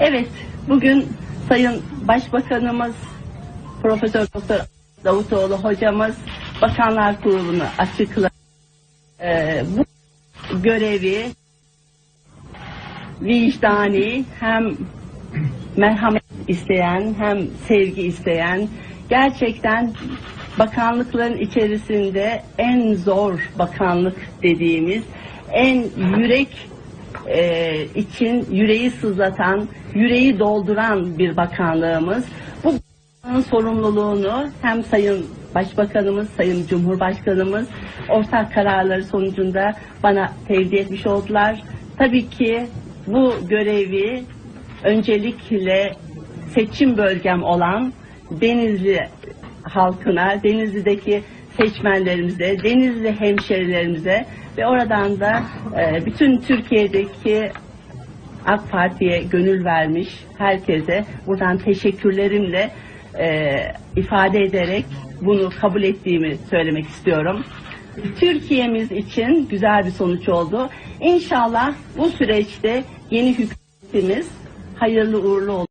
Evet, bugün Sayın Başbakanımız Profesör Doktor Davutoğlu hocamız Bakanlar Kurulu'nu açıkladı. Ee, bu görevi vicdani hem merhamet isteyen hem sevgi isteyen gerçekten bakanlıkların içerisinde en zor bakanlık dediğimiz en yürek e, için yüreği sızlatan, yüreği dolduran bir bakanlığımız. Bu bakanlığın sorumluluğunu hem Sayın Başbakanımız, Sayın Cumhurbaşkanımız ortak kararları sonucunda bana tevdi etmiş oldular. Tabii ki bu görevi öncelikle seçim bölgem olan Denizli halkına, Denizli'deki seçmenlerimize, Denizli hemşerilerimize ve oradan da e, bütün Türkiye'deki AK Parti'ye gönül vermiş herkese buradan teşekkürlerimle e, ifade ederek bunu kabul ettiğimi söylemek istiyorum. Türkiye'miz için güzel bir sonuç oldu. İnşallah bu süreçte yeni hükümetimiz hayırlı uğurlu olur.